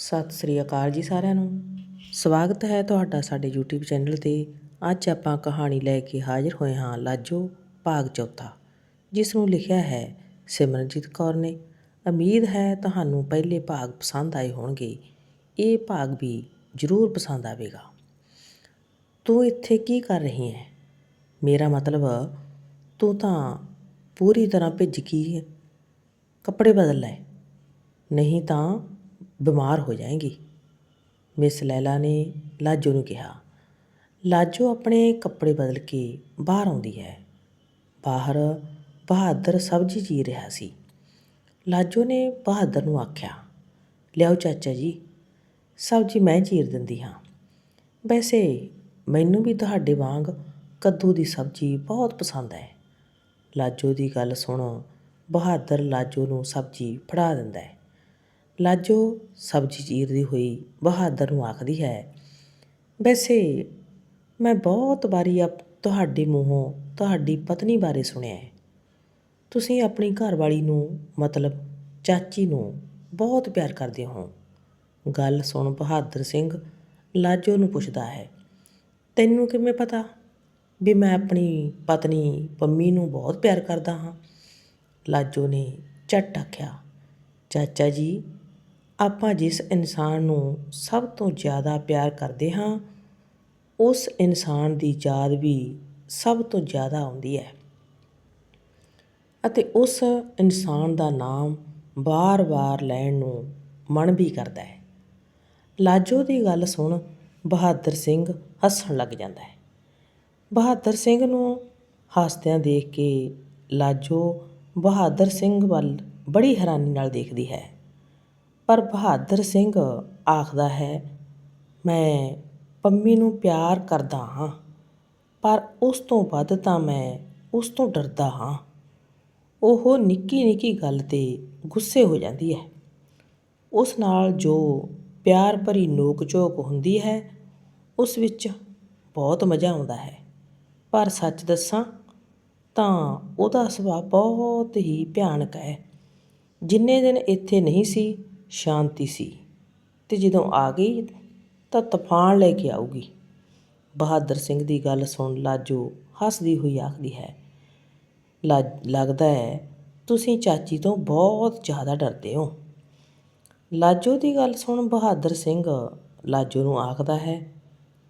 ਸਤਿ ਸ੍ਰੀ ਅਕਾਲ ਜੀ ਸਾਰਿਆਂ ਨੂੰ। ਸਵਾਗਤ ਹੈ ਤੁਹਾਡਾ ਸਾਡੇ YouTube ਚੈਨਲ ਤੇ। ਅੱਜ ਆਪਾਂ ਕਹਾਣੀ ਲੈ ਕੇ ਹਾਜ਼ਰ ਹੋਏ ਹਾਂ ਲਾਜੋ ਭਾਗ ਚੌਥਾ, ਜਿਸ ਨੂੰ ਲਿਖਿਆ ਹੈ ਸਿਮਰਨਜੀਤ ਕੌਰ ਨੇ। ਉਮੀਦ ਹੈ ਤੁਹਾਨੂੰ ਪਹਿਲੇ ਭਾਗ ਪਸੰਦ ਆਏ ਹੋਣਗੇ। ਇਹ ਭਾਗ ਵੀ ਜ਼ਰੂਰ ਪਸੰਦ ਆਵੇਗਾ। ਤੂੰ ਇੱਥੇ ਕੀ ਕਰ ਰਹੀ ਹੈ? ਮੇਰਾ ਮਤਲਬ, ਤੂੰ ਤਾਂ ਪੂਰੀ ਤਰ੍ਹਾਂ ਭਿੱਜ ਗਈ ਹੈ। ਕੱਪੜੇ ਬਦਲ ਲੈ। ਨਹੀਂ ਤਾਂ ਬਿਮਾਰ ਹੋ ਜਾਏਗੀ। ਮਿਸ ਲੈਲਾ ਨੇ ਲਾਜੋ ਨੂੰ ਕਿਹਾ, ਲਾਜੋ ਆਪਣੇ ਕੱਪੜੇ ਬਦਲ ਕੇ ਬਾਹਰ ਆਉਂਦੀ ਹੈ। ਬਾਹਰ ਬਹਾਦਰ ਸਬਜ਼ੀ ਚੀਰ ਰਿਹਾ ਸੀ। ਲਾਜੋ ਨੇ ਬਹਾਦਰ ਨੂੰ ਆਖਿਆ, ਲਿਆਓ ਚਾਚਾ ਜੀ, ਸਬਜ਼ੀ ਮੈਂ ਚੀਰ ਦਿੰਦੀ ਹਾਂ। ਵੈਸੇ ਮੈਨੂੰ ਵੀ ਤੁਹਾਡੇ ਵਾਂਗ ਕੱਦੂ ਦੀ ਸਬਜ਼ੀ ਬਹੁਤ ਪਸੰਦ ਹੈ। ਲਾਜੋ ਦੀ ਗੱਲ ਸੁਣ ਬਹਾਦਰ ਲਾਜੋ ਨੂੰ ਸਬਜ਼ੀ ਫੜਾ ਦਿੰਦਾ ਹੈ। ਲਾਜੋ ਸਬਜ਼ੀ ਚੀਰਦੀ ਹੋਈ ਬਹਾਦਰ ਨੂੰ ਆਖਦੀ ਹੈ, ਵੈਸੇ ਮੈਂ ਬਹੁਤ ਵਾਰੀ ਆਪ ਤੁਹਾਡੇ ਮੂੰਹੋਂ ਤੁਹਾਡੀ ਪਤਨੀ ਬਾਰੇ ਸੁਣਿਆ ਹੈ। ਤੁਸੀਂ ਆਪਣੀ ਘਰਵਾਲੀ ਨੂੰ, ਮਤਲਬ ਚਾਚੀ ਨੂੰ ਬਹੁਤ ਪਿਆਰ ਕਰਦੇ ਹੋ। ਗੱਲ ਸੁਣ ਬਹਾਦਰ ਸਿੰਘ ਲਾਜੋ ਨੂੰ ਪੁੱਛਦਾ ਹੈ, ਤੈਨੂੰ ਕਿਵੇਂ ਪਤਾ ਵੀ ਮੈਂ ਆਪਣੀ ਪਤਨੀ ਪੰਮੀ ਨੂੰ ਬਹੁਤ ਪਿਆਰ ਕਰਦਾ ਹਾਂ? ਲਾਜੋ ਨੇ ਝੱਟ ਆਖਿਆ, ਚਾਚਾ ਜੀ ਆਪਾਂ ਜਿਸ ਇਨਸਾਨ ਨੂੰ ਸਭ ਤੋਂ ਜ਼ਿਆਦਾ ਪਿਆਰ ਕਰਦੇ ਹਾਂ, ਉਸ ਇਨਸਾਨ ਦੀ ਯਾਦ ਵੀ ਸਭ ਤੋਂ ਜ਼ਿਆਦਾ ਆਉਂਦੀ ਹੈ। ਅਤੇ ਉਸ ਇਨਸਾਨ ਦਾ ਨਾਮ ਵਾਰ-ਵਾਰ ਲੈਣ ਨੂੰ ਮਨ ਵੀ ਕਰਦਾ ਹੈ। ਲਾਜੋ ਦੀ ਗੱਲ ਸੁਣ, ਬਹਾਦਰ ਸਿੰਘ ਹੱਸਣ ਲੱਗ ਜਾਂਦਾ ਹੈ। ਬਹਾਦਰ ਸਿੰਘ ਨੂੰ ਹੱਸਦਿਆਂ ਦੇਖ ਕੇ ਲਾਜੋ ਬਹਾਦਰ ਸਿੰਘ ਵੱਲ ਬੜੀ ਹੈਰਾਨੀ ਨਾਲ ਦੇਖਦੀ ਹੈ। ਪਰ ਬਹਾਦਰ ਸਿੰਘ ਆਖਦਾ ਹੈ, ਮੈਂ ਪੰਮੀ ਨੂੰ ਪਿਆਰ ਕਰਦਾ ਹਾਂ, ਪਰ ਉਸ ਤੋਂ ਵੱਧ ਤਾਂ ਮੈਂ ਉਸ ਤੋਂ ਡਰਦਾ ਹਾਂ। ਉਹ ਨਿੱਕੀ ਨਿੱਕੀ ਗੱਲ ਤੇ ਗੁੱਸੇ ਹੋ ਜਾਂਦੀ ਹੈ। ਉਸ ਨਾਲ ਜੋ ਪਿਆਰ ਭਰੀ ਨੋਕ ਝੋਕ ਹੁੰਦੀ ਹੈ, ਉਸ ਵਿੱਚ ਬਹੁਤ ਮਜ਼ਾ ਆਉਂਦਾ ਹੈ। ਪਰ ਸੱਚ ਦੱਸਾਂ ਤਾਂ ਉਹਦਾ ਸੁਭਾਅ ਬਹੁਤ ਹੀ ਭਿਆਨਕ ਹੈ। ਜਿੰਨੇ ਦਿਨ ਇੱਥੇ ਨਹੀਂ ਸੀ ਸ਼ਾਂਤੀ ਸੀ ਤੇ ਜਦੋਂ ਆ ਗਈ ਤਾਂ ਤੂਫਾਨ ਲੈ ਕੇ ਆਊਗੀ। ਬਹਾਦਰ ਸਿੰਘ ਦੀ ਗੱਲ ਸੁਣ ਲਾਜੋ ਹੱਸਦੀ ਹੋਈ ਆਖਦੀ ਹੈ ਲੱਗਦਾ ਹੈ ਤੁਸੀਂ ਚਾਚੀ ਤੋਂ ਬਹੁਤ ਜ਼ਿਆਦਾ ਡਰਦੇ ਹੋ। ਲਾਜੋ ਦੀ ਗੱਲ ਸੁਣ ਬਹਾਦਰ ਸਿੰਘ ਲਾਜੋ ਨੂੰ ਆਖਦਾ ਹੈ,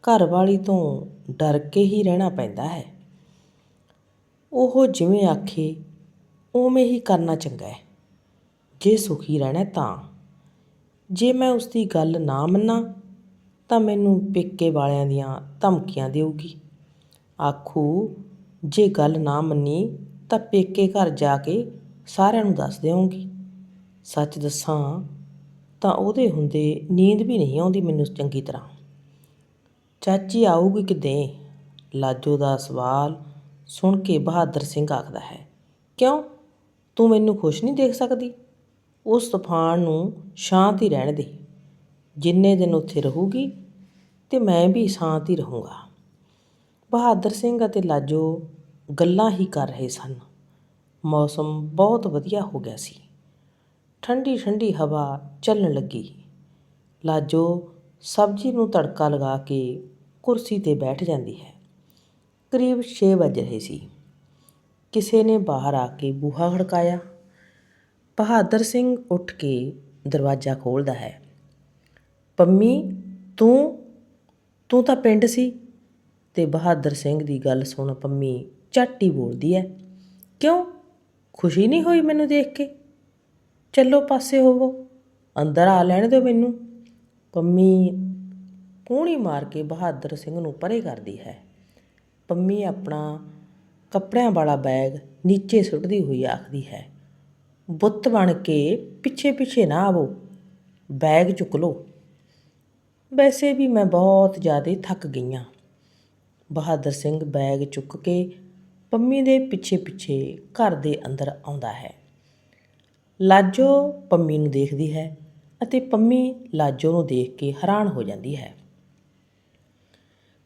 ਘਰ ਵਾਲੀ ਤੋਂ ਡਰ ਕੇ ਹੀ ਰਹਿਣਾ ਪੈਂਦਾ ਹੈ। ਉਹ ਜਿਵੇਂ ਆਖੇ, ਉਵੇਂ ਹੀ ਕਰਨਾ ਚੰਗਾ ਹੈ। ਜੇ ਸੁਖੀ ਰਹਿਣਾ ਤਾਂ ਜੇ ਮੈਂ ਉਸ ਦੀ ਗੱਲ ਨਾ ਮੰਨਾਂ, ਤਾਂ ਮੈਨੂੰ ਪੇਕੇ ਵਾਲਿਆਂ ਦੀਆਂ ਧਮਕੀਆਂ ਦੇਊਗੀ। ਆਖੂ, ਜੇ ਗੱਲ ਨਾ ਮੰਨੀ, ਤਾਂ ਪੇਕੇ ਘਰ ਜਾ ਕੇ ਸਾਰਿਆਂ ਨੂੰ ਦੱਸ ਦੇਵਾਂਗੀ ਸੱਚ ਦੱਸਾਂ, ਤਾਂ ਉਹਦੇ ਹੁੰਦੇ ਨੀਂਦ ਵੀ ਨਹੀਂ ਆਉਂਦੀ ਮੈਨੂੰ ਚੰਗੀ ਤਰ੍ਹਾਂ। ਚਾਚੀ ਆਊਗੀ ਕਿਤੇ? ਲਾਜੋ ਦਾ ਸਵਾਲ ਸੁਣ ਕੇ ਬਹਾਦਰ ਸਿੰਘ ਆਖਦਾ ਹੈ, ਕਿਉਂ? ਤੂੰ ਮੈਨੂੰ ਖੁਸ਼ ਨਹੀਂ ਦੇਖ ਸਕਦੀ? ਉਸ ਤੂਫਾਨ ਨੂੰ ਸ਼ਾਂਤ ਹੀ ਰਹਿਣ ਦੇ। ਜਿੰਨੇ ਦਿਨ ਉੱਥੇ ਰਹੂਗੀ ਤੇ ਮੈਂ ਵੀ ਸ਼ਾਂਤ ਹੀ ਰਹੂੰਗਾ। ਬਹਾਦਰ ਸਿੰਘ ਅਤੇ ਲਾਜੋ ਗੱਲਾਂ ਹੀ ਕਰ ਰਹੇ ਸਨ। ਮੌਸਮ ਬਹੁਤ ਵਧੀਆ ਹੋ ਗਿਆ ਸੀ। ਠੰਡੀ ਠੰਡੀ ਹਵਾ ਚੱਲਣ ਲੱਗੀ। ਲਾਜੋ ਸਬਜ਼ੀ ਨੂੰ ਤੜਕਾ ਲਗਾ ਕੇ ਕੁਰਸੀ ਤੇ ਬੈਠ ਜਾਂਦੀ ਹੈ। ਕਰੀਬ 6 ਵਜ ਰਹੇ ਸੀ। ਕਿਸੇ ਨੇ ਬਾਹਰ ਆ ਕੇ ਬੂਹਾ ਖੜਕਾਇਆ। ਬਹਾਦਰ ਸਿੰਘ ਉੱਠ ਕੇ ਦਰਵਾਜ਼ਾ ਖੋਲਦਾ ਹੈ। ਪੰਮੀ, ਤੂੰ ਤੂੰ ਤਾਂ ਪਿੰਡ ਸੀ। ਤੇ ਬਹਾਦਰ ਸਿੰਘ ਦੀ ਗੱਲ ਸੁਣ ਪੰਮੀ ਝੱਟ ਹੀ ਬੋਲਦੀ ਹੈ, ਕਿਉਂ? ਖੁਸ਼ੀ ਨਹੀਂ ਹੋਈ ਮੈਨੂੰ ਦੇਖ ਕੇ? ਚੱਲੋ ਪਾਸੇ ਹੋਵੋ, ਅੰਦਰ ਆ ਲੈਣ ਦਿਓ ਮੈਨੂੰ। ਪੰਮੀ ਕੂਣੀ ਮਾਰ ਕੇ ਬਹਾਦਰ ਸਿੰਘ ਨੂੰ ਪਰੇ ਕਰਦੀ ਹੈ। ਪੰਮੀ ਆਪਣਾ ਕੱਪੜਿਆਂ ਵਾਲਾ ਬੈਗ ਨੀਚੇ ਸੁੱਟਦੀ ਹੋਈ ਆਖਦੀ ਹੈ ਬੁੱਤ ਬਣ ਕੇ ਪਿੱਛੇ ਪਿੱਛੇ ਨਾ ਆਵੋ। ਬੈਗ ਚੁੱਕ ਲੋ ਵੈਸੇ ਵੀ ਮੈਂ ਬਹੁਤ ਜ਼ਿਆਦਾ ਥੱਕ ਗਈ ਹਾਂ ਬਹਾਦਰ ਸਿੰਘ ਬੈਗ ਚੁੱਕ ਕੇ ਪੰਮੀ ਦੇ ਪਿੱਛੇ ਪਿੱਛੇ ਘਰ ਦੇ ਅੰਦਰ ਆਉਂਦਾ ਹੈ। ਲਾਜੋ ਪੰਮੀ ਨੂੰ ਦੇਖਦੀ ਹੈ ਅਤੇ ਪੰਮੀ ਲਾਜੋ ਨੂੰ ਦੇਖ ਕੇ ਹੈਰਾਨ ਹੋ ਜਾਂਦੀ ਹੈ।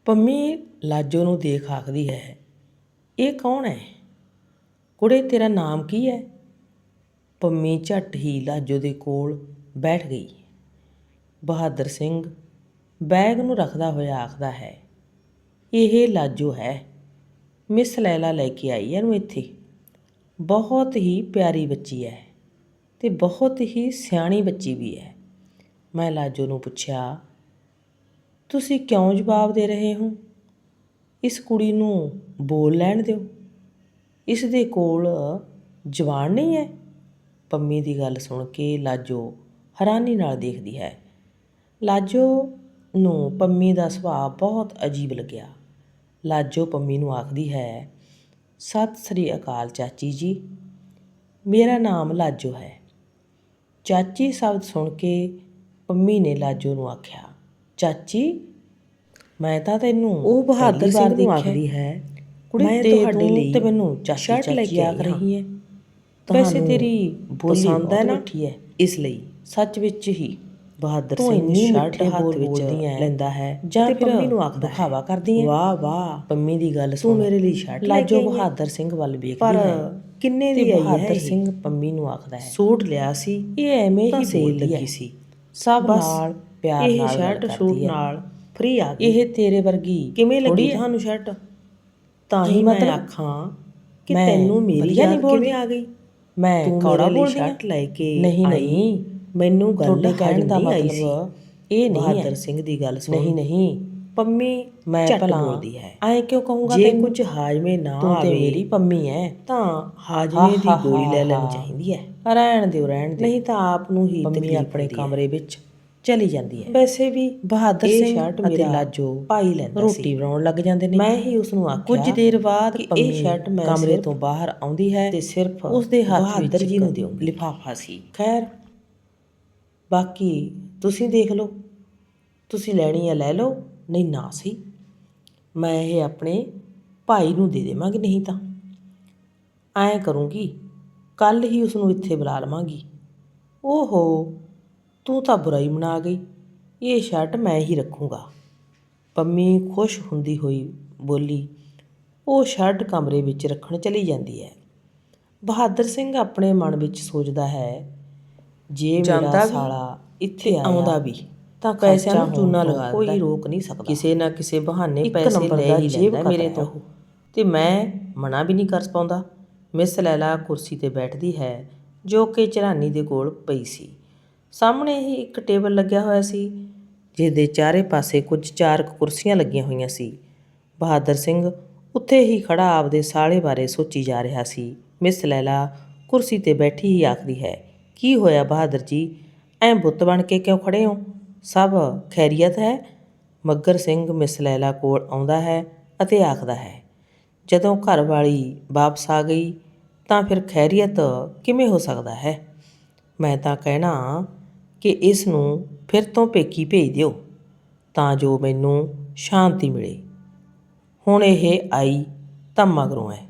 ਪੰਮੀ ਲਾਜੋ ਨੂੰ ਦੇਖ ਆਖਦੀ ਹੈ, ਇਹ ਕੌਣ ਹੈ? ਕੁੜੇ, ਤੇਰਾ ਨਾਮ ਕੀ ਹੈ? ਪੰਮੀ ਝੱਟ ਹੀ ਲਾਜੋ ਦੇ ਕੋਲ ਬੈਠ ਗਈ। ਬਹਾਦਰ ਸਿੰਘ ਬੈਗ ਨੂੰ ਰੱਖਦਾ ਹੋਇਆ ਆਖਦਾ ਹੈ, ਇਹ ਲਾਜੋ ਹੈ, ਮਿਸ ਲੈਲਾ ਲੈ ਕੇ ਆਈ ਹੈ ਇਹਨੂੰ ਇੱਥੇ। ਬਹੁਤ ਹੀ ਪਿਆਰੀ ਬੱਚੀ ਹੈ ਤੇ ਬਹੁਤ ਹੀ ਸਿਆਣੀ ਬੱਚੀ ਵੀ ਹੈ ਮੈਂ ਲਾਜੋ ਨੂੰ ਪੁੱਛਿਆ, ਤੁਸੀਂ ਕਿਉਂ ਜਵਾਬ ਦੇ ਰਹੇ ਹੋ? ਇਸ ਕੁੜੀ ਨੂੰ ਬੋਲ ਲੈਣ ਦਿਓ। ਇਸ ਦੇ ਕੋਲ ਜਵਾਨ ਨਹੀਂ ਹੈ ਪੰਮੀ ਦੀ ਗੱਲ ਸੁਣ ਕੇ ਲਾਜੋ ਹੈਰਾਨੀ ਨਾਲ ਦੇਖਦੀ ਹੈ। ਲਾਜੋ ਨੂੰ ਪੰਮੀ ਦਾ ਸੁਭਾਅ ਬਹੁਤ ਅਜੀਬ ਲੱਗਿਆ। ਲਾਜੋ ਪੰਮੀ ਨੂੰ ਆਖਦੀ ਹੈ ਸਤਿ ਸ੍ਰੀ ਅਕਾਲ ਚਾਚੀ ਜੀ। ਮੇਰਾ ਨਾਮ ਲਾਜੋ ਹੈ। ਚਾਚੀ ਸ਼ਬਦ ਸੁਣ ਕੇ ਪੰਮੀ ਨੇ ਲਾਜੋ ਨੂੰ ਆਖਿਆ ਚਾਚੀ ਮੈਂ ਤਾਂ ਤੈਨੂੰ ਉਹ ਬਹਾਦਰ ਸਿੰਘ ਨੂੰ ਆਖਦੀ ਹੈ ਕੁੜੀ ਤੁਹਾਡੇ ਲਈ ਤੇ ਮੈਨੂੰ ਲੈ ਕੇ ਆਖ ਰਹੀ ਹੈ। ਵੈਸੇ ਤੇਰੀ ਪਸੰਦ ਹੈ ਨਾ? ਇਸ ਲਈ। ਸੱਚ ਵਿੱਚ ਹੀ ਬਹਾਦਰ ਸਿੰਘ ਸ਼ਰਟ ਹੱਥ ਵਿੱਚ ਲੈਂਦਾ ਹੈ ਜਾਂ ਫਿਰ ਪੰਮੀ ਨੂੰ ਆਖਦਾ ਦਿਖਾਵਾ ਕਰਦੀ ਹੈ ਵਾਹ ਵਾਹ ਪੰਮੀ ਦੀ ਗੱਲ ਸੁਣ। ਤੂੰ ਮੇਰੇ ਲਈ ਸ਼ਰਟ ਲੈ ਕੇ ਬਹਾਦਰ ਸਿੰਘ ਵੱਲ ਵੇਖਦੀ ਹੈ ਕਿੰਨੇ ਦੀ ਆਈ ਹੈ ਬਹਾਦਰ ਸਿੰਘ ਪੰਮੀ ਨੂੰ ਆਖਦਾ ਹੈ ਸੂਟ ਲਿਆ ਸੀ ਇਹ ਐਵੇਂ ਹੀ ਸੇਲ ਲੱਗੀ ਸੀ। ਸਭ ਨਾਲ ਪਿਆਰ ਨਾਲ ਇਹ ਸ਼ਰਟ ਸੂਟ ਨਾਲ ਫ੍ਰੀ ਆ ਗਈ। ਇਹ ਤੇਰੇ ਵਰਗੀ ਕਿਵੇਂ ਲੱਗੀ ਤੁਹਾਨੂੰ ਸ਼ਰਟ? ਤਾਂ ਹੀ ਮੈਂ ਆਖਾਂ ਕਿ ਤੈਨੂੰ ਮੇਰੀ ਨਹੀਂ ਬੋਲਦੀ? ਆ ਗਈ? ਮੈਂ ਕੌੜਾ ਬੋਲਦੀ ਸ਼ਰਟ ਲੈ ਕੇ ਨਹੀਂ ਨਹੀਂ। ਮੈਨੂੰ ਗੱਲ ਕਹਿਣ ਦਾ ਮਤਲਬ ਇਹ ਨਹੀਂ ਹੈ। ਬਹਾਦਰ ਸਿੰਘ ਦੀ ਗੱਲ ਸੁਣ। ਨਹੀਂ ਨਹੀਂ। ਪੰਮੀ ਮੈਂ ਭਲਾ ਬੋਲਦੀ ਹੈ। ਐ ਕਿਉਂ ਕਹੂੰਗਾ ਜੇ ਕੁਝ ਹਾਜਮੇ ਨਾ ਆਵੇ ਤੂੰ ਮੇਰੀ ਪੰਮੀ ਹੈ। ਤਾਂ ਹਾਜਮੇ ਦੀ ਗੋਲੀ ਲੈ ਲੈਣੀ ਚਾਹੀਦੀ ਹੈ। ਰਹਿਣ ਦਿਓ ਰਹਿਣ ਦਿਓ। ਨਹੀਂ ਤਾਂ ਆਪ ਨੂੰ ਹੀ ਪੰਮੀ ਆਪਣੇ ਕਮਰੇ ਵਿੱਚ ਚਲੀ ਜਾਂਦੀ ਹੈ। ਵੈਸੇ ਵੀ ਬਹਾਦਰ ਸਿੰਘ ਮੇਰੇ ਲਾਜੋ ਪਾਈ ਲੈਂਦਾ ਸੀ। ਰੋਟੀ ਬਣਾਉਣ ਲੱਗ ਜਾਂਦੇ ਨੇ। ਮੈਂ ਹੀ ਉਸ ਨੂੰ ਆਖਿਆ ਕੁਝ ਦੇਰ ਬਾਅਦ ਇਹ ਸ਼ਰਟ ਮੈਂ ਕਮਰੇ ਤੋਂ ਬਾਹਰ ਆਉਂਦੀ ਹੈ ਤੇ ਸਿਰਫ ਉਸ ਦੇ ਹੱਥ ਵਿੱਚ ਬਹਾਦਰ ਜੀ ਨੂੰ ਦਿਓ ਲਿਫਾਫਾ ਸੀ। ਖੈਰ ਬਾਕੀ ਤੁਸੀਂ ਦੇਖ ਲਓ। ਤੁਸੀਂ ਲੈਣੀ ਹੈ ਲੈ ਲਓ ਨਹੀਂ ਨਾ ਸਹੀ ਮੈਂ ਇਹ ਆਪਣੇ ਭਾਈ ਨੂੰ ਦੇ ਦੇਵਾਂਗੀ ਨਹੀਂ ਤਾਂ। ਐਂ ਕਰੂੰਗੀ ਕੱਲ ਹੀ ਉਸ ਨੂੰ ਇੱਥੇ ਬੁਲਾ ਲਵਾਂਗੀ। ਓਹੋ ਤੂੰ ਤਾਂ ਬੁਰਾਈ ਮਨਾ ਗਈ। ਇਹ ਸ਼ਰਟ ਮੈਂ ਹੀ ਰੱਖੂੰਗਾ। ਪੰਮੀ ਖੁਸ਼ ਹੁੰਦੀ ਹੋਈ ਬੋਲੀ ਉਹ ਸ਼ਰਟ ਕਮਰੇ ਵਿੱਚ ਰੱਖਣ ਚਲੀ ਜਾਂਦੀ ਹੈ। ਬਹਾਦਰ ਸਿੰਘ ਆਪਣੇ ਮਨ ਵਿੱਚ ਸੋਚਦਾ ਹੈ ਜੇ ਮੇਰਾ ਸਾਲਾ ਇੱਥੇ ਆਉਂਦਾ ਵੀ ਤਾਂ ਪੈਸਿਆਂ ਨੂੰ ਚੂਨਾ ਲਗਾ ਕੋਈ ਰੋਕ ਨਹੀਂ ਸਕਦਾ। ਕਿਸੇ ਨਾ ਕਿਸੇ ਬਹਾਨੇ ਪੈਸੇ ਲੈ ਹੀ ਲੈਂਦਾ ਮੇਰੇ ਤੋਂ। ਤੇ ਮੈਂ ਮਨਾ ਵੀ ਨਹੀਂ ਕਰ ਪਾਉਂਦਾ ਮਿਸ ਲੈਲਾ ਕੁਰਸੀ ਤੇ ਬੈਠਦੀ ਹੈ ਜੋ ਕਿ ਚਰਾਨੀ ਦੇ ਕੋਲ ਪਈ ਸੀ। ਸਾਹਮਣੇ ਹੀ ਇੱਕ ਟੇਬਲ ਲੱਗਿਆ ਹੋਇਆ ਸੀ ਜਿਸ ਦੇ ਚਾਰੇ ਪਾਸੇ ਕੁਝ ਚਾਰ ਕੁਰਸੀਆਂ ਲੱਗੀਆਂ ਹੋਈਆਂ ਸੀ। ਬਹਾਦਰ ਸਿੰਘ ਉੱਥੇ ਹੀ ਖੜਾ ਆਪਦੇ ਸਾਲੇ ਬਾਰੇ ਸੋਚੀ ਜਾ ਰਿਹਾ ਸੀ। ਮਿਸ ਲੈਲਾ, ਕੁਰਸੀ ਤੇ ਬੈਠੀ ਹੀ ਆਖਦੀ ਹੈ, ਕੀ ਹੋਇਆ ਬਹਾਦਰ ਜੀ? ਐਂ ਬੁੱਤ ਬਣ ਕੇ ਕਿਉਂ ਖੜੇ ਹੋ? ਸਭ ਖੈਰੀਅਤ ਹੈ? ਮੱਗਰ ਸਿੰਘ ਮਿਸ ਲੈਲਾ ਕੋਲ ਆਉਂਦਾ ਹੈ ਅਤੇ ਆਖਦਾ ਹੈ, ਜਦੋਂ ਘਰ ਵਾਲੀ ਵਾਪਸ ਆ ਗਈ, ਤਾਂ ਫਿਰ ਖੈਰੀਅਤ ਕਿਵੇਂ ਹੋ ਸਕਦਾ ਹੈ? ਮੈਂ ਤਾਂ ਕਹਿਣਾ ਕਿ ਇਸ ਨੂੰ ਫਿਰ ਤੋਂ ਪੇਕੀ ਭੇਜ ਦਿਓ ਤਾਂ ਜੋ ਮੈਨੂੰ ਸ਼ਾਂਤੀ ਮਿਲੇ। ਹੁਣ ਇਹ ਆਈ ਤਾਂ ਮਗਰੋਂ ਹੈ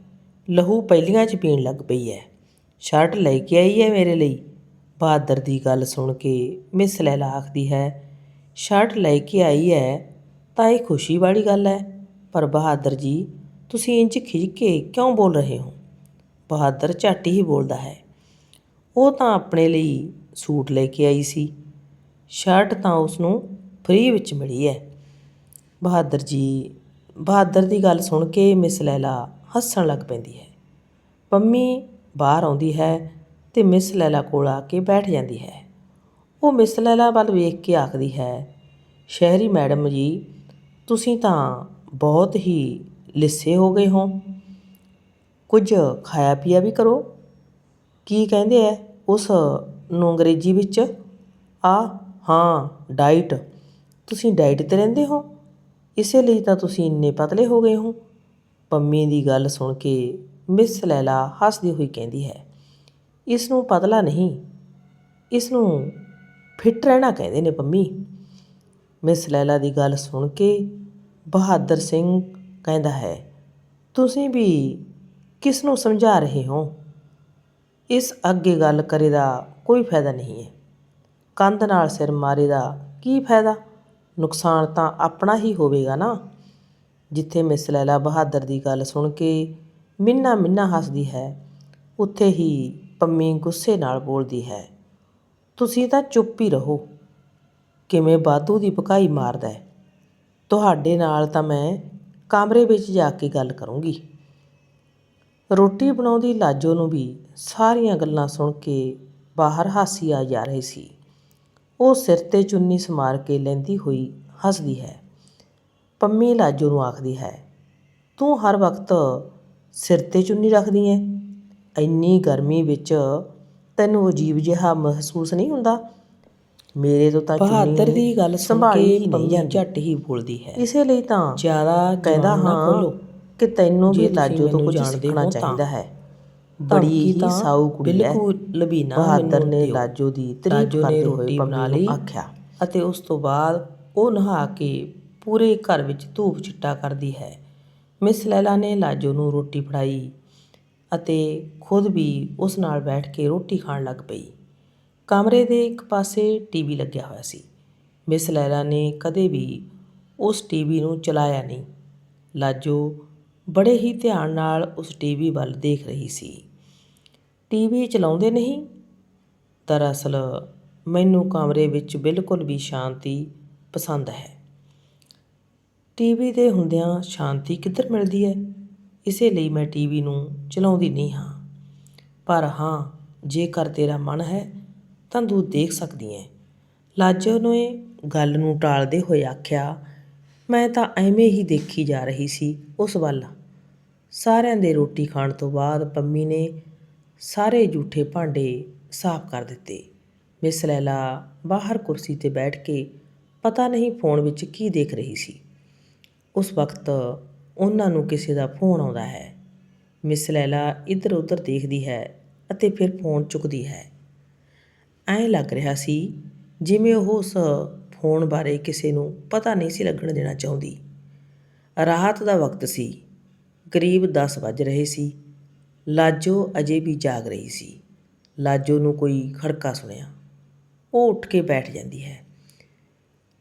ਲਹੂ ਪਹਿਲੀਆਂ ਚ ਪੀਣ ਲੱਗ ਪਈ ਹੈ ਸ਼ਰਟ ਲੈ ਕੇ ਆਈ ਹੈ ਮੇਰੇ ਲਈ। ਬਹਾਦਰ ਦੀ ਗੱਲ ਸੁਣ ਕੇ ਮਿਸ ਲੈਲਾ ਆਖਦੀ ਹੈ, ਸ਼ਰਟ ਲੈ ਕੇ ਆਈ ਹੈ ਤਾਂ ਇਹ ਖੁਸ਼ੀ ਵਾਲੀ ਗੱਲ ਹੈ ਪਰ ਬਹਾਦਰ ਜੀ, ਤੁਸੀਂ ਇੰਜ ਖਿਜ ਕੇ ਕਿਉਂ ਬੋਲ ਰਹੇ ਹੋ? ਬਹਾਦਰ ਝੱਟ ਹੀ ਬੋਲਦਾ ਹੈ, ਉਹ ਤਾਂ ਆਪਣੇ ਲਈ ਸੂਟ ਲੈ ਕੇ ਆਈ ਸੀ। ਸ਼ਰਟ ਤਾਂ ਉਸ ਨੂੰ ਫ੍ਰੀ ਵਿੱਚ ਮਿਲੀ ਹੈ ਬਹਾਦਰ ਜੀ, ਬਹਾਦਰ ਦੀ ਗੱਲ ਸੁਣ ਕੇ ਮਿਸ ਲੈਲਾ ਹੱਸਣ ਲੱਗ ਪੈਂਦੀ ਹੈ। ਪੰਮੀ ਬਾਹਰ ਆਉਂਦੀ ਹੈ ਤੇ ਮਿਸ ਲੈਲਾ ਕੋਲ ਆ ਕੇ ਬੈਠ ਜਾਂਦੀ ਹੈ। ਉਹ ਮਿਸ ਲੈਲਾ ਵੱਲ ਵੇਖ ਕੇ ਆਖਦੀ ਹੈ, ਸ਼ਹਿਰੀ ਮੈਡਮ ਜੀ, ਤੁਸੀਂ ਤਾਂ ਬਹੁਤ ਹੀ ਲਿੱਸੇ ਹੋ ਗਏ ਹੋ। ਕੁਝ ਖਾਇਆ ਪੀਆ ਵੀ ਕਰੋ। ਕੀ ਕਹਿੰਦੇ ਐ, ਉਸ ਨੂੰ ਅੰਗਰੇਜ਼ੀ ਵਿੱਚ ਆ, ਹਾਂ ਡਾਈਟ ਤੁਸੀਂ ਡਾਈਟ ਤੇ ਰਹਿੰਦੇ ਹੋ? ਇਸੇ ਲਈ ਤਾਂ ਤੁਸੀਂ ਇੰਨੇ ਪਤਲੇ ਹੋ ਗਏ ਹੋ। ਪੰਮੀ ਦੀ ਗੱਲ ਸੁਣ ਕੇ ਮਿਸ ਲੈਲਾ ਹੱਸਦੀ ਹੋਈ ਕਹਿੰਦੀ ਹੈ ਇਸ ਨੂੰ ਪਤਲਾ ਨਹੀਂ ਇਸ ਨੂੰ ਫਿੱਟ ਰਹਿਣਾ ਕਹਿੰਦੇ ਨੇ ਪੰਮੀ। ਮਿਸ ਲੈਲਾ ਦੀ ਗੱਲ ਸੁਣ ਕੇ ਬਹਾਦਰ ਸਿੰਘ ਕਹਿੰਦਾ ਹੈ, ਤੁਸੀਂ ਵੀ ਕਿਸ ਨੂੰ ਸਮਝਾ ਰਹੇ ਹੋ? ਇਸ ਅੱਗੇ ਗੱਲ ਕਰੇ ਦਾ ਕੋਈ ਫਾਇਦਾ ਨਹੀਂ ਹੈ। ਕੰਧ ਨਾਲ ਸਿਰ ਮਾਰੇ ਦਾ ਕੀ ਫਾਇਦਾ? ਨੁਕਸਾਨ ਤਾਂ ਆਪਣਾ ਹੀ ਹੋਵੇਗਾ ਨਾ। ਜਿੱਥੇ ਮਿਸ ਲੈਲਾ ਬਹਾਦਰ ਦੀ ਗੱਲ ਸੁਣ ਕੇ ਮਿੰਨਾ ਮਿੰਨਾ ਹੱਸਦੀ ਹੈ, ਉੱਥੇ ਹੀ ਪੰਮੀ ਗੁੱਸੇ ਨਾਲ ਬੋਲਦੀ ਹੈ, ਤੁਸੀਂ ਤਾਂ ਚੁੱਪ ਹੀ ਰਹੋ। ਕਿਵੇਂ ਬਾਦੂ ਦੀ ਪਕਾਈ ਮਾਰਦਾ ਹੈ? ਤੁਹਾਡੇ ਨਾਲ ਤਾਂ ਮੈਂ ਕਮਰੇ ਵਿੱਚ ਜਾ ਕੇ ਗੱਲ ਕਰੂੰਗੀ। ਰੋਟੀ ਬਣਾਉਂਦੀ ਲਾਜੋ ਨੂੰ ਵੀ ਸਾਰੀਆਂ ਗੱਲਾਂ ਸੁਣ ਕੇ ਬਾਹਰ ਹਾਸੀ ਆ ਜਾ ਰਹੀ ਸੀ। ਉਹ ਸਿਰ ਤੇ ਚੁੰਨੀ ਸਮਾਰ ਕੇ ਲੈਂਦੀ ਹੋਈ ਹੱਸਦੀ ਹੈ। ਪੰਮੀ ਲਾਜੋ ਨੂੰ ਆਖਦੀ ਹੈ ਤੂੰ ਹਰ ਵਕਤ ਸਿਰ ਤੇ ਚੁੰਨੀ ਰੱਖਦੀ ਐ ਇੰਨੀ ਗਰਮੀ ਵਿੱਚ ਤੈਨੂੰ ਅਜੀਬ ਜਿਹਾ ਮਹਿਸੂਸ ਨਹੀਂ ਹੁੰਦਾ? ਮੇਰੇ ਤੋਂ ਤਾਂ ਬਹਾਦਰ ਦੀ ਗੱਲ ਸੁਣ ਕੇ ਪੰਮੀ ਝੱਟ ਹੀ ਬੋਲਦੀ ਹੈ। ਇਸੇ ਲਈ ਤਾਂ ਜ਼ਿਆਦਾ ਕਹਿੰਦਾ ਹਾਂ ਕਿ ਤੈਨੂੰ ਵੀ ਲਾਜੋ ਤੋਂ ਕੁਝ ਸਿੱਖਣਾ ਚਾਹੀਦਾ ਹੈ। ਬੜੀ ਹੀ ਸਾਊ ਕੁੜੀ ਹੈ। ਬਿਲਕੁਲ ਵੀ ਨਾ ਬਹਾਦਰ ਨੇ ਲਾਜੋ ਦੀ ਤਾਰੀਫ ਕਰਦੇ ਹੋਏ ਬਣਾ ਲਈ ਆਖਿਆ। ਅਤੇ ਉਸ ਤੋਂ ਬਾਅਦ ਉਹ ਨਹਾ ਕੇ ਪੂਰੇ ਘਰ ਵਿੱਚ ਧੂਪ ਚਿੱਟਾ ਕਰਦੀ ਹੈ। ਮਿਸ ਲੈਲਾ ਨੇ ਲਾਜੋ ਨੂੰ ਰੋਟੀ ਫੜਾਈ ਅਤੇ ਖੁਦ ਵੀ ਉਸ ਨਾਲ ਬੈਠ ਕੇ ਰੋਟੀ ਖਾਣ ਲੱਗ ਪਈ। ਕਮਰੇ ਦੇ ਇੱਕ ਪਾਸੇ ਟੀਵੀ ਲੱਗਿਆ ਹੋਇਆ ਸੀ। ਮਿਸ ਲੈਲਾ ਨੇ ਕਦੇ ਵੀ ਉਸ ਟੀਵੀ ਨੂੰ ਚਲਾਇਆ ਨਹੀਂ। ਲਾਜੋ ਬੜੇ ਹੀ ਧਿਆਨ ਨਾਲ ਉਸ ਟੀਵੀ ਵੱਲ ਦੇਖ ਰਹੀ ਸੀ। ਟੀਵੀ ਚਲਾਉਂਦੇ ਨਹੀਂ? ਦਰਅਸਲ ਮੈਨੂੰ ਕਮਰੇ ਵਿੱਚ ਬਿਲਕੁਲ ਵੀ ਸ਼ਾਂਤੀ ਪਸੰਦ ਹੈ। ਟੀਵੀ ਦੇ ਹੁੰਦਿਆਂ ਸ਼ਾਂਤੀ ਕਿੱਧਰ ਮਿਲਦੀ ਹੈ? ਇਸੇ ਲਈ ਮੈਂ ਟੀਵੀ ਨੂੰ ਚਲਾਉਂਦੀ ਨਹੀਂ ਹਾਂ। ਪਰ ਹਾਂ, ਜੇਕਰ ਤੇਰਾ ਮਨ ਹੈ, ਤਾਂ ਤੂੰ ਦੇਖ ਸਕਦੀ ਹੈ। ਲਾਜੋ ਨੇ ਗੱਲ ਨੂੰ ਟਾਲਦੇ ਹੋਏ ਆਖਿਆ ਮੈਂ ਤਾਂ ਐਵੇਂ ਹੀ ਦੇਖੀ ਜਾ ਰਹੀ ਸੀ ਉਸ ਵੱਲ। ਸਾਰਿਆਂ ਦੇ ਰੋਟੀ ਖਾਣ ਤੋਂ ਬਾਅਦ ਪੰਮੀ ਨੇ ਸਾਰੇ ਝੂਠੇ ਭਾਂਡੇ ਸਾਫ਼ ਕਰ ਦਿੱਤੇ। ਮਿਸ ਲੈਲਾ ਬਾਹਰ ਕੁਰਸੀ ਤੇ ਬੈਠ ਕੇ ਪਤਾ ਨਹੀਂ ਫੋਨ ਵਿੱਚ ਕੀ ਦੇਖ ਰਹੀ ਸੀ। ਉਸ ਵਕਤ ਉਹਨਾਂ ਨੂੰ ਕਿਸੇ ਦਾ ਫੋਨ ਆਉਂਦਾ ਹੈ। ਮਿਸ ਲੈਲਾ ਇੱਧਰ ਉੱਧਰ ਦੇਖਦੀ ਹੈ ਅਤੇ ਫਿਰ ਫੋਨ ਚੁੱਕਦੀ ਹੈ। ਐਂ ਲੱਗ ਰਿਹਾ ਸੀ ਜਿਵੇਂ ਉਹ ਉਸ ਹੋਣ ਬਾਰੇ ਕਿਸੇ ਨੂੰ ਪਤਾ ਨਹੀਂ ਸੀ ਲੱਗਣ ਦੇਣਾ ਚਾਹੁੰਦੀ। ਰਾਤ ਦਾ ਵਕਤ ਸੀ। ਕਰੀਬ 10 ਵੱਜ ਰਹੇ ਸੀ। ਲਾਜੋ ਅਜੇ ਵੀ ਜਾਗ ਰਹੀ ਸੀ। ਲਾਜੋ ਨੂੰ ਕੋਈ ਖੜਕਾ ਸੁਣਿਆ। ਉਹ ਉੱਠ ਕੇ ਬੈਠ ਜਾਂਦੀ ਹੈ।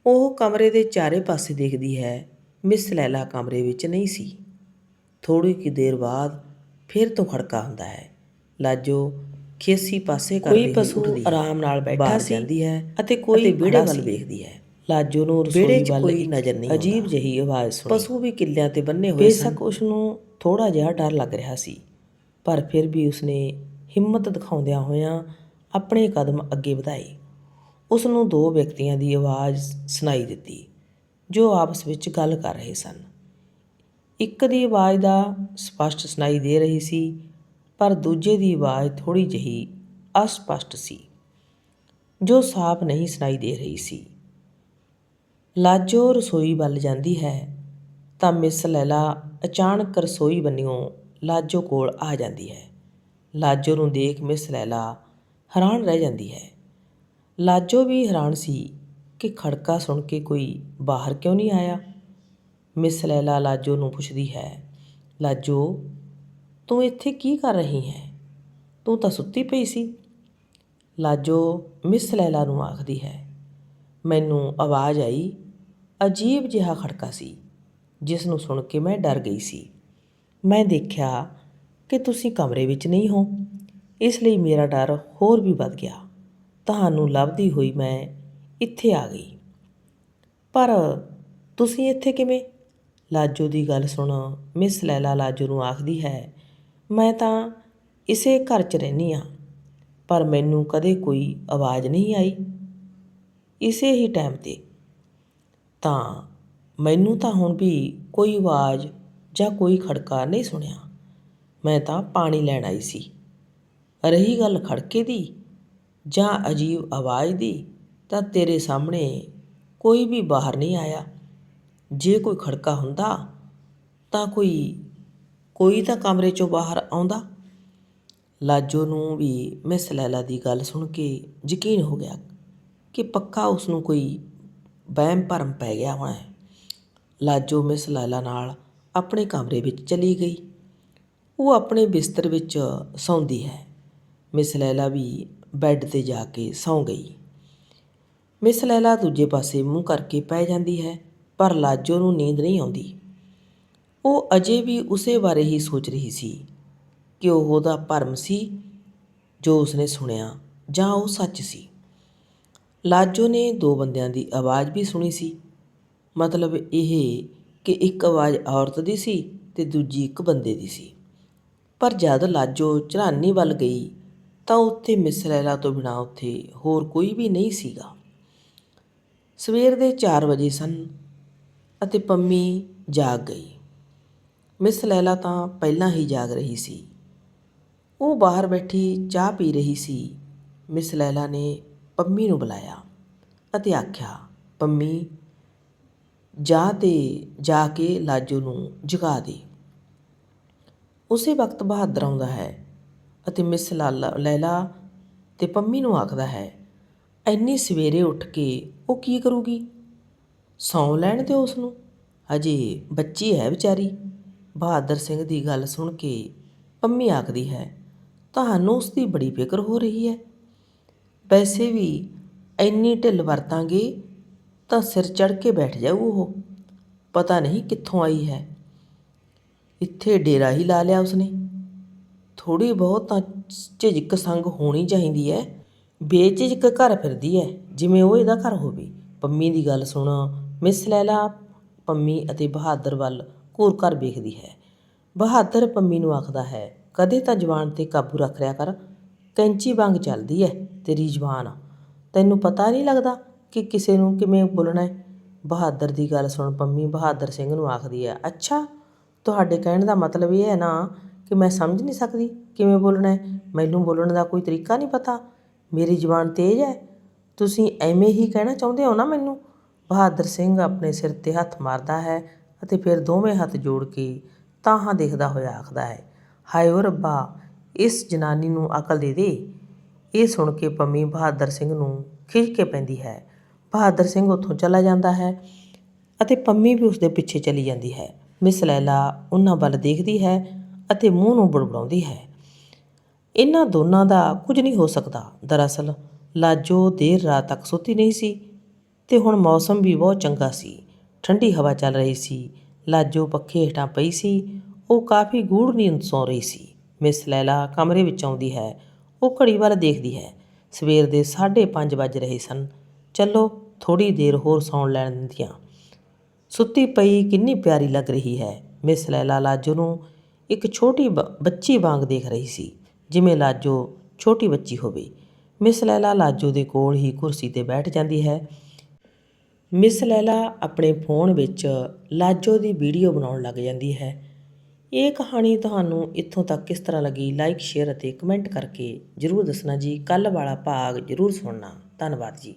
ਉਹ ਕਮਰੇ ਦੇ ਚਾਰੇ ਪਾਸੇ ਦੇਖਦੀ ਹੈ। ਮਿਸ ਲੈਲਾ ਕਮਰੇ ਵਿੱਚ ਨਹੀਂ ਸੀ। ਥੋੜੀ ਕਿ ਦੇਰ ਬਾਅਦ ਫਿਰ ਤੋਂ ਖੜਕਾ ਹੁੰਦਾ ਹੈ। ਲਾਜੋ ਖੇਸੀ ਪਾਸੇ ਕਰ ਰਹੀ ਪਸ਼ੂ ਆਰਾਮ ਨਾਲ ਬੈਠਾ ਸੀ ਜਾਂਦੀ ਹੈ ਅਤੇ ਕੋਈ ਵਿਹੜੇ ਵੱਲ ਵੇਖਦੀ ਹੈ। ਲਾਜੋ ਨੂੰ ਰਸੋਈ ਵੱਲ ਕੋਈ ਨਜ਼ਰ ਨਹੀਂ ਅਜੀਬ ਜਹੀ ਆਵਾਜ਼ ਸੁਣੀ। ਪਸ਼ੂ ਵੀ ਕਿੱਲਿਆਂ ਤੇ ਬੰਨੇ ਹੋਏ ਸਨ। ਬੇਸ਼ੱਕ ਉਸ ਨੂੰ ਥੋੜਾ ਜਿਹਾ ਡਰ ਲੱਗ ਰਿਹਾ ਸੀ ਪਰ ਫਿਰ ਵੀ ਉਸਨੇ ਹਿੰਮਤ ਦਿਖਾਉਂਦਿਆਂ ਹੋਇਆਂ ਆਪਣੇ ਕਦਮ ਅੱਗੇ ਵਧਾਏ। ਉਸ ਨੂੰ ਦੋ ਵਿਅਕਤੀਆਂ ਦੀ ਆਵਾਜ਼ ਸੁਣਾਈ ਦਿੱਤੀ ਜੋ ਆਪਸ ਵਿੱਚ ਗੱਲ ਕਰ ਰਹੇ ਸਨ। ਇੱਕ ਦੀ ਆਵਾਜ਼ ਦਾ ਸਪਸ਼ਟ ਸੁਣਾਈ ਦੇ ਰਹੀ ਸੀ ਪਰ ਦੂਜੇ ਦੀ ਆਵਾਜ਼ ਥੋੜੀ ਜਿਹੀ ਅਸਪਸ਼ਟ ਸੀ, ਜੋ ਸਾਫ਼ ਨਹੀਂ ਸੁਣਾਈ ਦੇ ਰਹੀ ਸੀ। ਲਾਜੋ ਰਸੋਈ ਵੱਲ ਜਾਂਦੀ ਹੈ ਤਾਂ ਮਿਸ ਲੈਲਾ ਅਚਾਨਕ ਰਸੋਈ ਬੰਨਿਓ ਲਾਜੋ ਕੋਲ ਆ ਜਾਂਦੀ ਹੈ। ਲਾਜੋ ਨੂੰ ਦੇਖ ਮਿਸ ਲੈਲਾ ਹੈਰਾਨ ਰਹਿ ਜਾਂਦੀ ਹੈ। ਲਾਜੋ ਵੀ ਹੈਰਾਨ ਸੀ ਕਿ ਖੜਕਾ ਸੁਣ ਕੇ ਕੋਈ ਬਾਹਰ ਕਿਉਂ ਨਹੀਂ ਆਇਆ? ਮਿਸ ਲੈਲਾ ਲਾਜੋ ਨੂੰ ਪੁੱਛਦੀ ਹੈ, ਲਾਜੋ ਤੂੰ ਇੱਥੇ ਕੀ ਕਰ ਰਹੀ ਹੈ? ਤੂੰ ਤਾਂ ਸੁੱਤੀ ਪਈ ਸੀ। ਲਾਜੋ ਮਿਸ ਲੈਲਾ ਨੂੰ ਆਖਦੀ ਹੈ। ਮੈਨੂੰ ਆਵਾਜ਼ ਆਈ। ਅਜੀਬ ਜਿਹਾ ਖੜਕਾ ਸੀ ਜਿਸ ਨੂੰ ਸੁਣ ਕੇ ਮੈਂ ਡਰ ਗਈ ਸੀ। ਮੈਂ ਦੇਖਿਆ ਕਿ ਤੁਸੀਂ ਕਮਰੇ ਵਿੱਚ ਨਹੀਂ ਹੋ। ਇਸ ਲਈ ਮੇਰਾ ਡਰ ਹੋਰ ਵੀ ਵੱਧ ਗਿਆ। ਤੁਹਾਨੂੰ ਲੱਭਦੀ ਹੋਈ ਮੈਂ ਇੱਥੇ ਆ ਗਈ। ਪਰ ਤੁਸੀਂ ਇੱਥੇ ਕਿਵੇਂ? ਲਾਜੋ ਦੀ ਗੱਲ ਸੁਣ ਮਿਸ ਲੈਲਾ ਲਾਜੋ ਨੂੰ ਆਖਦੀ ਹੈ ਮੈਂ ਤਾਂ ਇਸੇ ਘਰ 'ਚ ਰਹਿੰਦੀ ਹਾਂ, ਪਰ ਮੈਨੂੰ ਕਦੇ ਕੋਈ ਆਵਾਜ਼ ਨਹੀਂ ਆਈ। ਇਸੇ ਹੀ ਟਾਈਮ ਤੇ ਤਾਂ ਮੈਨੂੰ ਤਾਂ ਹੁਣ ਵੀ ਕੋਈ ਆਵਾਜ਼ ਜਾਂ ਕੋਈ ਖੜਕਾ ਨਹੀਂ ਸੁਣਿਆ। ਮੈਂ ਤਾਂ ਪਾਣੀ ਲੈਣ ਆਈ ਸੀ। ਰਹੀ ਗੱਲ ਖੜਕੇ ਦੀ ਜਾਂ ਅਜੀਬ ਆਵਾਜ਼ ਦੀ ਤਾਂ ਤੇਰੇ ਸਾਹਮਣੇ ਕੋਈ ਵੀ ਬਾਹਰ ਨਹੀਂ ਆਇਆ। ਜੇ ਕੋਈ ਖੜਕਾ ਹੁੰਦਾ ਤਾਂ ਕੋਈ ਕੋਈ ਤਾਂ ਕਮਰੇ ਚੋਂ ਬਾਹਰ ਆਉਂਦਾ। ਲਾਜੋ ਨੂੰ ਵੀ ਮਿਸ ਲੈਲਾ ਦੀ ਗੱਲ ਸੁਣ ਕੇ ਯਕੀਨ ਹੋ ਗਿਆ ਕਿ ਪੱਕਾ ਉਸ ਨੂੰ ਕੋਈ ਵਹਿਮ ਭਰਮ ਪੈ ਗਿਆ ਹੋਣਾ ਹੈ। ਲਾਜੋ ਮਿਸ ਲੈਲਾ ਨਾਲ ਆਪਣੇ ਕਮਰੇ ਵਿੱਚ ਚਲੀ ਗਈ। ਉਹ ਆਪਣੇ ਬਿਸਤਰ ਵਿੱਚ ਸੌਂਦੀ ਹੈ। ਮਿਸ ਲੈਲਾ ਵੀ ਬੈੱਡ ਤੇ ਜਾ ਕੇ ਸੌਂ ਗਈ। ਮਿਸ ਲੈਲਾ ਦੂਜੇ ਪਾਸੇ ਮੂੰਹ ਕਰਕੇ ਪੈ ਜਾਂਦੀ ਹੈ, ਪਰ ਲਾਜੋ ਨੂੰ ਨੀਂਦ ਨਹੀਂ ਆਉਂਦੀ। ਉਹ ਅਜੇ ਵੀ ਉਸੇ ਬਾਰੇ ਹੀ ਸੋਚ ਰਹੀ ਸੀ ਕਿ ਉਹ ਉਹਦਾ ਭਰਮ ਸੀ ਜੋ ਉਸਨੇ ਸੁਣਿਆ ਜਾਂ ਉਹ ਸੱਚ ਸੀ। ਲਾਜੋ ਨੇ ਦੋ ਬੰਦਿਆਂ ਦੀ ਆਵਾਜ਼ ਵੀ ਸੁਣੀ ਸੀ। ਮਤਲਬ ਇਹ ਕਿ ਇੱਕ ਆਵਾਜ਼ ਔਰਤ ਦੀ ਸੀ ਤੇ ਦੂਜੀ ਇੱਕ ਬੰਦੇ ਦੀ ਸੀ। ਪਰ ਜਦ ਲਾਜੋ ਚਰਾਨੀ ਵੱਲ ਗਈ ਤਾਂ ਉੱਥੇ ਮਿਸ ਲੈਲਾ ਤੋਂ ਬਿਨਾਂ ਉੱਥੇ ਹੋਰ ਕੋਈ ਵੀ ਨਹੀਂ ਸੀਗਾ। ਸਵੇਰ ਦੇ 4 ਵਜੇ ਸਨ ਅਤੇ ਪੰਮੀ ਜਾਗ ਗਈ। ਮਿਸ ਲੈਲਾ ਤਾਂ ਪਹਿਲਾਂ ਹੀ ਜਾਗ ਰਹੀ ਸੀ। ਉਹ ਬਾਹਰ ਬੈਠੀ ਚਾਹ ਪੀ ਰਹੀ ਸੀ। ਮਿਸ ਲੈਲਾ ਨੇ ਪੰਮੀ ਨੂੰ ਬੁਲਾਇਆ ਅਤੇ ਆਖਿਆ, ਪੰਮੀ, ਜਾ ਤੇ ਜਾ ਕੇ ਲਾਜੋ ਨੂੰ ਜਗਾ ਦੇ। ਉਸੇ ਵਕਤ ਬਹਾਦਰ ਆਉਂਦਾ ਹੈ ਅਤੇ ਮਿਸ ਲਾਲਾ ਲੈਲਾ ਤੇ ਪੰਮੀ ਨੂੰ ਆਖਦਾ ਹੈ, ਐਨੀ ਸਵੇਰੇ ਉੱਠ ਕੇ ਉਹ ਕੀ ਕਰੂਗੀ? ਸੌਂ ਲੈਣ ਦਿਓ ਉਸ ਨੂੰ ਅਜੇ ਬੱਚੀ ਹੈ ਵਿਚਾਰੀ। ਬਹਾਦਰ ਸਿੰਘ ਦੀ ਗੱਲ ਸੁਣ ਕੇ ਪੰਮੀ ਆਖਦੀ ਹੈ, ਤੁਹਾਨੂੰ ਉਸ ਦੀ ਬੜੀ ਫਿਕਰ ਹੋ ਰਹੀ ਹੈ। ਵੈਸੇ ਵੀ ਇੰਨੀ ਢਿੱਲ ਵਰਤਾਂਗੇ ਤਾਂ ਸਿਰ ਚੜ ਕੇ ਬੈਠ ਜਾਊ ਉਹ। ਪਤਾ ਨਹੀਂ ਕਿੱਥੋਂ ਆਈ ਹੈ। ਇੱਥੇ ਡੇਰਾ ਹੀ ਲਾ ਲਿਆ ਉਸਨੇ। ਥੋੜੀ ਬਹੁਤ ਤਾਂ ਝਿਜਕ ਸੰਗ ਹੋਣੀ ਚਾਹੀਦੀ ਹੈ। ਬੇਝਿਜਕ ਘਰ ਫਿਰਦੀ ਹੈ, ਜਿਵੇਂ ਉਹ ਇਹਦਾ ਘਰ ਹੋਵੇ। ਪੰਮੀ ਦੀ ਗੱਲ ਸੁਣ, ਮਿਸ ਲੈਲਾ, ਪੰਮੀ ਅਤੇ ਬਹਾਦਰ ਵੱਲ ਘੂਰ ਘਰ ਵੇਖਦੀ ਹੈ। ਬਹਾਦਰ ਪੰਮੀ ਨੂੰ ਆਖਦਾ ਹੈ, ਕਦੇ ਤਾਂ ਜਵਾਨ ਤੇ ਕਾਬੂ ਰੱਖ ਲਿਆ ਕਰ। ਕੈਂਚੀ ਵਾਂਗ ਚੱਲਦੀ ਹੈ ਤੇਰੀ ਜਵਾਨ। ਤੈਨੂੰ ਪਤਾ ਨਹੀਂ ਲੱਗਦਾ ਕਿ ਕਿਸੇ ਨੂੰ ਕਿਵੇਂ ਬੋਲਣਾ ਹੈ ਬਹਾਦਰ ਦੀ ਗੱਲ ਸੁਣ ਪੰਮੀ ਬਹਾਦਰ ਸਿੰਘ ਨੂੰ ਆਖਦੀ ਹੈ, ਅੱਛਾ, ਤੁਹਾਡੇ ਕਹਿਣ ਦਾ ਮਤਲਬ ਇਹ ਹੈ ਨਾ ਕਿ ਮੈਂ ਸਮਝ ਨਹੀਂ ਸਕਦੀ ਕਿਵੇਂ ਬੋਲਣਾ ਹੈ ਮੈਨੂੰ ਬੋਲਣ ਦਾ ਕੋਈ ਤਰੀਕਾ ਨਹੀਂ ਪਤਾ। ਮੇਰੀ ਜ਼ੁਬਾਨ ਤੇਜ਼ ਹੈ ਤੁਸੀਂ ਐਵੇਂ ਹੀ ਕਹਿਣਾ ਚਾਹੁੰਦੇ ਹੋ ਨਾ ਮੈਨੂੰ? ਬਹਾਦਰ ਸਿੰਘ ਆਪਣੇ ਸਿਰ ਤੇ ਹੱਥ ਮਾਰਦਾ ਹੈ ਅਤੇ ਫਿਰ ਦੋਵੇਂ ਹੱਥ ਜੋੜ ਕੇ ਤਾਹਾਂ ਦੇਖਦਾ ਹੋਇਆ ਆਖਦਾ ਹੈ, ਹਾਏ ਓ ਰੱਬਾ, ਇਸ ਜਨਾਨੀ ਨੂੰ ਅਕਲ ਦੇ ਦੇ ਇਹ ਸੁਣ ਕੇ ਪੰਮੀ ਬਹਾਦਰ ਸਿੰਘ ਨੂੰ ਖਿੱਚ ਕੇ ਪੈਂਦੀ ਹੈ। ਬਹਾਦਰ ਸਿੰਘ ਉੱਥੋਂ ਚਲਾ ਜਾਂਦਾ ਹੈ ਅਤੇ ਪੰਮੀ ਵੀ ਉਸਦੇ ਪਿੱਛੇ ਚਲੀ ਜਾਂਦੀ ਹੈ। ਮਿਸ ਲੈਲਾ ਉਹਨਾਂ ਵੱਲ ਦੇਖਦੀ ਹੈ ਅਤੇ ਮੂੰਹ ਨੂੰ ਬੜਬੜਾਉਂਦੀ ਹੈ। ਇਹਨਾਂ ਦੋਨਾਂ ਦਾ ਕੁਝ ਨਹੀਂ ਹੋ ਸਕਦਾ। ਦਰਅਸਲ, ਲਾਜੋ ਦੇਰ ਰਾਤ ਤੱਕ ਸੁੱਤੀ ਨਹੀਂ ਸੀ ਤੇ ਹੁਣ ਮੌਸਮ ਵੀ ਬਹੁਤ ਚੰਗਾ ਸੀ। ਠੰਡੀ ਹਵਾ ਚੱਲ ਰਹੀ ਸੀ। ਲਾਜੋ ਪੱਖੇ ਹੇਠਾਂ ਪਈ ਸੀ। ਉਹ ਕਾਫੀ ਗੂੜ ਨੀਂਦ ਸੌ ਰਹੀ ਸੀ। ਮਿਸ ਲੈਲਾ ਕਮਰੇ ਵਿੱਚ ਆਉਂਦੀ ਹੈ। ਉਹ ਘੜੀ ਵੱਲ ਦੇਖਦੀ ਹੈ। ਸਵੇਰ ਦੇ 5:30 ਵੱਜ ਰਹੇ ਸਨ। ਚਲੋ ਥੋੜੀ ਦੇਰ ਹੋਰ ਸੌਣ ਲੈਣ ਦਿੰਦੀਆਂ। ਸੁੱਤੀ ਪਈ ਕਿੰਨੀ ਪਿਆਰੀ ਲੱਗ ਰਹੀ ਹੈ। ਮਿਸ ਲੈਲਾ ਲਾਜੋ ਨੂੰ ਇੱਕ ਛੋਟੀ ਬ- ਬੱਚੀ ਵਾਂਗ ਦੇਖ ਰਹੀ ਸੀ। ਜਿਵੇਂ ਲਾਜੋ ਛੋਟੀ ਬੱਚੀ ਹੋਵੇ। ਮਿਸ ਲੈਲਾ ਲਾਜੋ ਦੇ ਕੋਲ ਹੀ ਕੁਰਸੀ ਤੇ ਬੈਠ ਜਾਂਦੀ ਹੈ। ਮਿਸ ਲੈਲਾ ਆਪਣੇ ਫੋਨ ਵਿੱਚ ਲਾਜੋ ਦੀ ਵੀਡੀਓ ਬਣਾਉਣ ਲੱਗ ਜਾਂਦੀ ਹੈ। ਇਹ ਕਹਾਣੀ ਤੁਹਾਨੂੰ ਇੱਥੋਂ ਤੱਕ ਕਿਸ ਤਰ੍ਹਾਂ ਲੱਗੀ? ਲਾਈਕ ਸ਼ੇਅਰ ਅਤੇ ਕਮੈਂਟ ਕਰਕੇ ਜਰੂਰ ਦੱਸਣਾ ਜੀ। ਕੱਲ ਵਾਲਾ ਭਾਗ ਜਰੂਰ ਸੁਣਨਾ। ਧੰਨਵਾਦ ਜੀ।